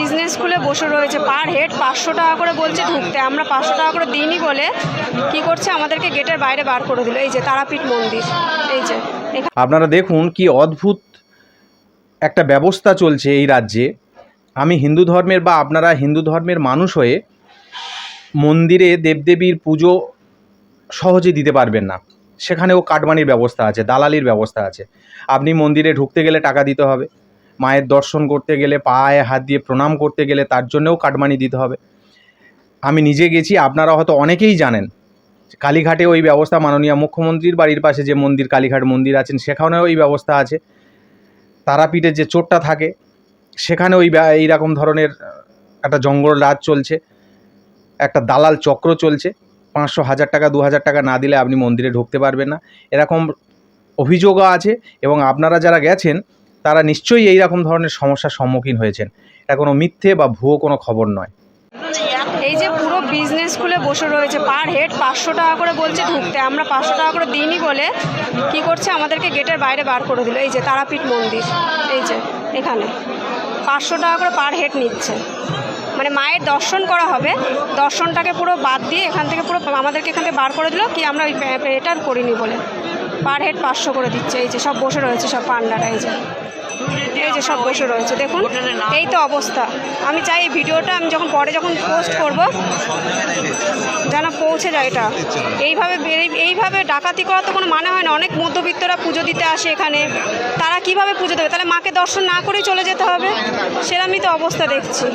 Business খুলে বসে রয়েছে। পার হেড পাঁচশো টাকা করে বলছে ঢুকতে। আমরা পাঁচশো টাকা করে দিইনি বলে কি করছে? আমাদেরকে গেটের বাইরে বার করে দিল। এই যে তারাপীঠ মন্দির। এই যে আপনারা দেখুন কি অদ্ভুত একটা ব্যবস্থা চলছে এই রাজ্যে। আমি হিন্দু ধর্মের বা আপনারা হিন্দু ধর্মের মানুষ হয়ে মন্দিরে দেবদেবীর পুজো সহজে দিতে পারবেন না। সেখানেও কাটমানির ব্যবস্থা আছে, দালালির ব্যবস্থা আছে। আপনি মন্দিরে ঢুকতে গেলে টাকা দিতে হবে। মায়ের দর্শন করতে গেলে, পায়ে হাত দিয়ে প্রণাম করতে গেলে তার জন্যও কাটমানি দিতে হবে। আমি নিজে গেছি, আপনারা হয়তো অনেকেই জানেন। কালীঘাটে ওই ব্যবস্থা মাননীয় মুখ্যমন্ত্রীর বাড়ির পাশে যে মন্দির, কালীঘাট মন্দির আছেন, সেখানেও ওই ব্যবস্থা আছে। তারাপীঠের যে চোরটা থাকে, সেখানে ওই এইরকম ধরনের একটা জঙ্গল রাজ চলছে। একটা দালাল চক্র চলছে। পাঁচশো হাজার টাকা, দু হাজার টাকা না দিলে আপনি মন্দিরে ঢুকতে পারবেন না। এরকম অভিযোগও আছে এবং আপনারা যারা গেছেন তারা নিশ্চয়ই এই রকম ধরনের সমস্যার সম্মুখীন হয়েছেন। এটা কোনো মিথ্যে বা ভুয়ো কোনো খবর নয়। এই যে পুরো বিজনেস খুলে বসে রয়েছে পার হেড পাঁচশো টাকা করে বলছে ঢুকতে। আমরা পাঁচশো টাকা করে দিইনি বলে কি করছে? আমাদেরকে গেটের বাইরে বার করে দিল। এই যে তারাপীঠ মন্দির, এই যে এখানে। পাঁচশো টাকা করে পার হেড নিচ্ছে। মানে মায়ের দর্শন করা হবে। দর্শনটাকে পুরো বাদ দিয়ে এখান থেকে পুরো আমাদেরকে এখান থেকে বার করে দিল। কি আমরা এটা করিনি বলে। পার হেড পাঁচশো করে দিচ্ছে। এই যে সব বসে রয়েছে সব পান্ডারা, এই যে। এই যে সব বসে রয়েছে। দেখুন, এই তো অবস্থা। আমি চাই এই ভিডিওটা, আমি যখন পরে যখন পোস্ট করব, যেন পৌঁছে যায় এটা। এইভাবে এই- এইভাবে ডাকাতি করা তো কোনো মানে হয় না। অনেক মধ্যবিত্তরা পুজো দিতে আসে এখানে। তারা কীভাবে পুজো দেবে? তাহলে মাকে দর্শন না করেই চলে যেতে হবে? সেরকমই তো অবস্থা দেখছি।